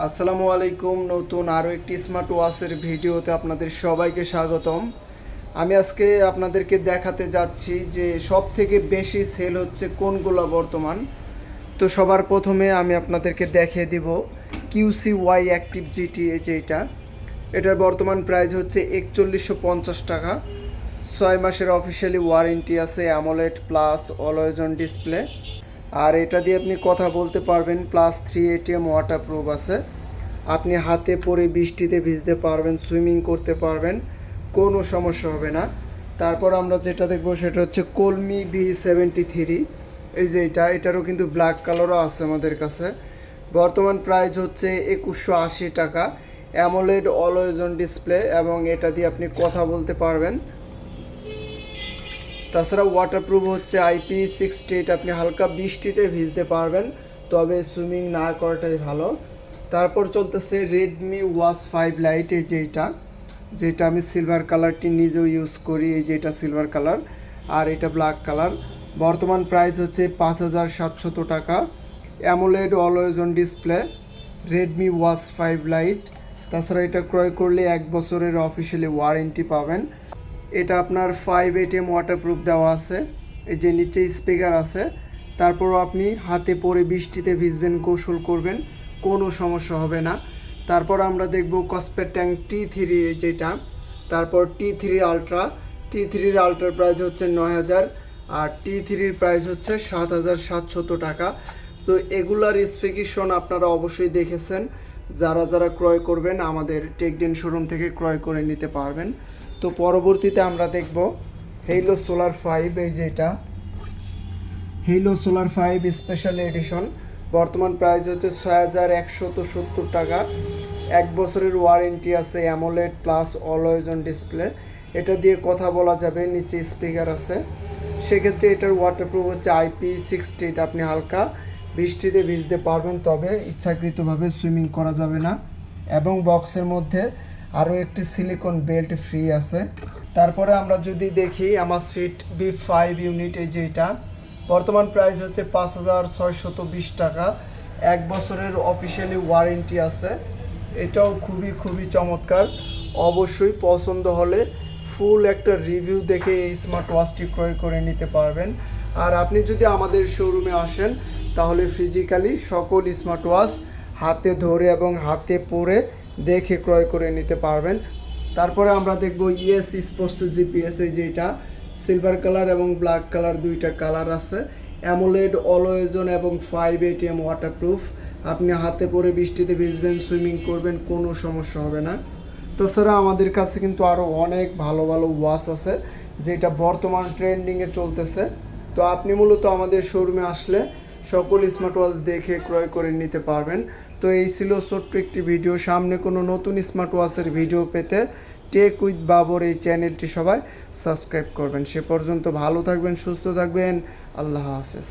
আসসালামু আলাইকুম, নতুন আরও একটি স্মার্ট ওয়াচের ভিডিওতে আপনাদের সবাইকে স্বাগতম। আমি আজকে আপনাদেরকে দেখাতে যাচ্ছি যে সব থেকে বেশি সেল হচ্ছে কোনগুলো বর্তমান। তো সবার প্রথমে আমি আপনাদেরকে দেখিয়ে দিব কিউসি ওয়াই অ্যাক্টিভ জিটি যেটা। এটার বর্তমান প্রাইস হচ্ছে একচল্লিশশো পঞ্চাশ টাকা। ছয় মাসের অফিসিয়ালি ওয়ারেন্টি আছে AMOLED plus always on display আর এটা দিয়ে আপনি কথা বলতে পারবেন প্লাস থ্রি এটিএম ওয়াটারপ্রুফ আছে। আপনি হাতে পরে বৃষ্টিতে ভিজতে পারবেন সুইমিং করতে পারবেন, কোনো সমস্যা হবে না। তারপর আমরা যেটা দেখব সেটা হচ্ছে কলমি বি সেভেন্টি থ্রি এই যে এটা, এটারও কিন্তু ব্ল্যাক কালারও আছে আমাদের কাছে। বর্তমান প্রাইস হচ্ছে একুশশো আশি টাকা। অ্যামোলেড অলওয়েজন ডিসপ্লে এবং এটা দিয়ে আপনি কথা বলতে পারবেন। তাছাড়া ওয়াটারপ্রুফ হচ্ছে আইপি সিক্সটি এইট আপনি হালকা বৃষ্টিতে ভিজতে পারবেন, তবে সুইমিং না করাটাই ভালো। তারপর চলতেছে রেডমি ওয়াস ফাইভ লাইট এই যেটা যেটা আমি সিলভার কালারটি নিজেও ইউজ করি, এই যেটা সিলভার কালার আর এটা ব্ল্যাক কালার বর্তমান প্রাইস হচ্ছে পাঁচ হাজার সাতশত টাকা। AMOLED always on display Redmi watch five lite তাছাড়া এটা ক্রয় করলে এক বছরের অফিসিয়ালি ওয়ারেন্টি পাবেন। এটা আপনার ফাইভ এটিএম ওয়াটারপ্রুফ দেওয়া আছে। এই যে নিচে স্পিকার আছে। তারপরও আপনি হাতে পরে বৃষ্টিতে ভিজবেন কৌশল করবেন, কোনো সমস্যা হবে না। তারপর আমরা দেখব কসপেট ট্যাঙ্ক টি থ্রি যেটা তারপর টি থ্রি আলট্রা টি থ্রির আলট্রার প্রাইস হচ্ছে নয় হাজার। আর টি থ্রির প্রাইস হচ্ছে সাত হাজার সাতশত টাকা। তো এগুলার স্পেকিশন আপনারা অবশ্যই দেখেছেন। যারা যারা ক্রয় করবেন, আমাদের টেকডেন শোরুম থেকে ক্রয় করে নিতে পারবেন। তো পরবর্তীতে আমরা দেখব হেইলো সোলার ফাইভ এই যেটা Haylou solar five special edition বর্তমান প্রাইস হচ্ছে ছয় হাজার একশত সত্তর টাকা। এক বছরের ওয়ারেন্টি আছে অ্যামোলেড প্লাস অলওয়েজন ডিসপ্লে এটা দিয়ে কথা বলা যাবে, নিচে স্পিকার আছে। সেক্ষেত্রে এটার ওয়াটারপ্রুফ হচ্ছে আইপি সিক্সটি এটা আপনি হালকা বৃষ্টিতে ভিজতে পারবেন, তবে ইচ্ছাকৃতভাবে সুইমিং করা যাবে না। এবং বক্সের মধ্যে আরও একটি সিলিকন বেল্ট ফ্রি আছে। তারপরে আমরা যদি দেখি আমার ফিট বি ফাইভ ইউনিট এই যে এটা, বর্তমান প্রাইস হচ্ছে পাঁচ হাজার ছয়শত বিশ টাকা। এক বছরের অফিসিয়ালি ওয়ারেন্টি আছে। এটাও খুবই খুবই চমৎকার। অবশ্যই পছন্দ হলে ফুল একটা রিভিউ দেখে এই স্মার্ট ওয়াচটি ক্রয় করে নিতে পারবেন। আর আপনি যদি আমাদের শোরুমে আসেন, তাহলে ফিজিক্যালি সকল স্মার্ট ওয়াচ হাতে ধরে এবং হাতে পরে দেখে ক্রয় করে নিতে পারবেন। তারপরে আমরা দেখব ইএস স্পোর্টস জিপিএস এই যেটা সিলভার কালার এবং ব্ল্যাক কালার দুইটা কালার আছে। অ্যামোলেড অলওয়েজন এবং ফাইভ এটিএম ওয়াটারপ্রুফ আপনি হাতে পরে বৃষ্টিতে ভিজবেন, সুইমিং করবেন, কোনো সমস্যা হবে না। তাছাড়া আমাদের কাছে কিন্তু আরও অনেক ভালো ভালো ওয়াচ আছে, যেটা বর্তমান ট্রেন্ডিংয়ে চলতেছে। তো আপনি মূলত আমাদের শোরুমে আসলে সকল স্মার্ট ওয়াচ দেখে ক্রয় করে নিতে পারবেন। তো এই ছিল ছোট্ট একটি ভিডিও সামনে কোনো নতুন স্মার্ট ওয়াচের ভিডিও পেতে টেক উইথ বাবর এই চ্যানেলটি সবাই সাবস্ক্রাইব করবেন। সে পর্যন্ত ভালো থাকবেন, সুস্থ থাকবেন। আল্লাহ হাফেজ।